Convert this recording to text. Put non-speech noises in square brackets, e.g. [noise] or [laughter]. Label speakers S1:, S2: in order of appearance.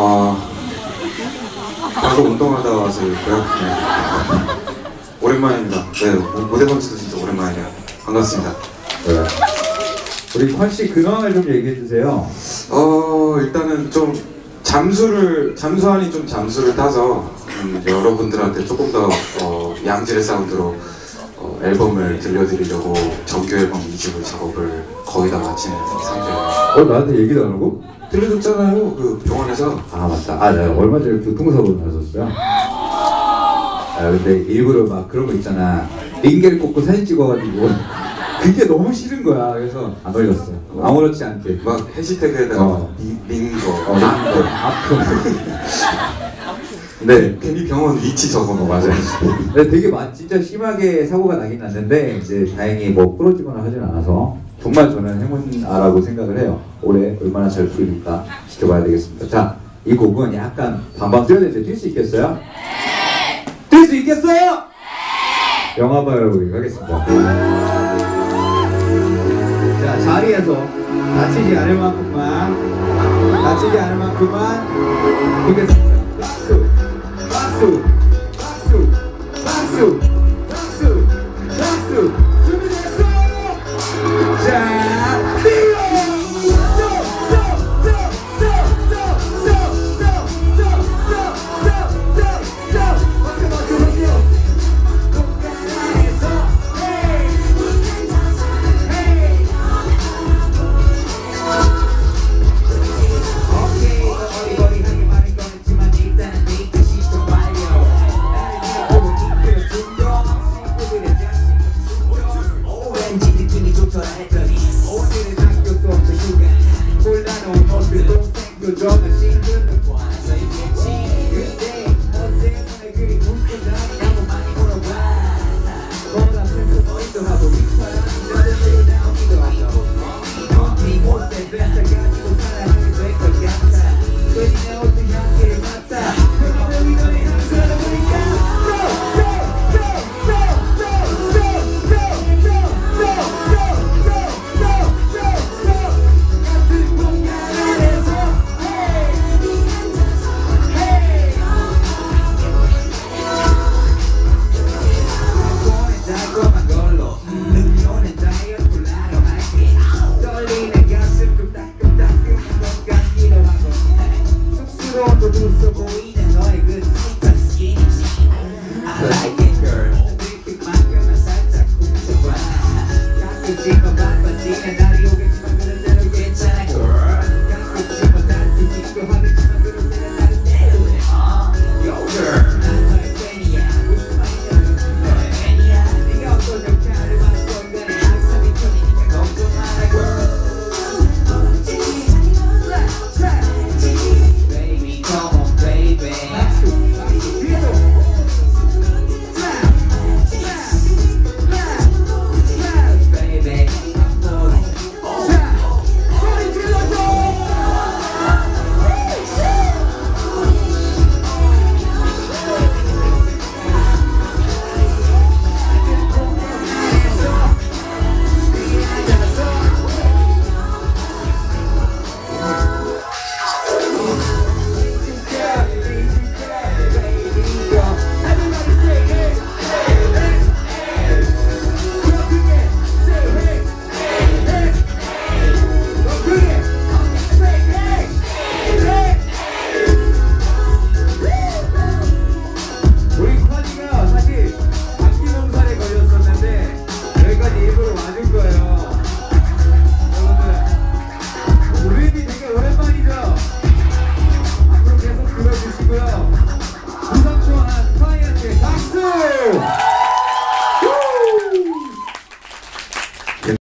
S1: 어, 바로 운동하다 와서 있고요. 네. 오랜만입니다. 네, 무- 무대 방식도 진짜 오랜만이에요. 반갑습니다.
S2: 네. 우리 宽씨 근황을 좀 얘기해 주세요.
S1: 어, 일단은 좀 잠수를, 잠수하니 좀 잠수를 타서 음, 여러분들한테 조금 더 어, 양질의 사운드로 어, 앨범을 들려드리려고 정규 앨범 2집을 작업을 거의 다 마친 상태예요.
S2: 어 나한테 얘기도 안 하고?
S1: 들려줬잖아요, 그 병원에서.
S2: 아 맞다. 아 내가 얼마 전에 교통사고 났었어요. 아 근데 일부러 막 그런 거 있잖아. 링겔 꽂고 사진 찍어가지고 [laughs] 그게 너무 싫은 거야. 그래서 안 올렸어. 아무렇지 않게.
S1: 막 해시태그에다가
S2: 어.
S1: 민- 민거,
S2: 어,
S1: 민거.
S2: 아픔. [laughs]
S1: 네, 괜히 병원 위치 적어놓은 거 맞아요.
S2: 근데 되게 많, 진짜 심하게 사고가 나긴 났는데 이제 다행히 뭐 부러지거나 하진 않아서 정말 저는 행운아라고 생각을 해요. 올해 얼마나 잘 풀릴까 지켜봐야 되겠습니다. 자, 이 곡은 약간 반방 뛰어야 되는데 뛸수 있겠어요? 네! 뛸수 있겠어요? 네! 영화 봐요 우리 가겠습니다. 자, 자리에서 다치지 않을 만큼만 다치지 않을 만큼만 보겠습니다.
S3: 동생 Chica, papa, chica, 여기까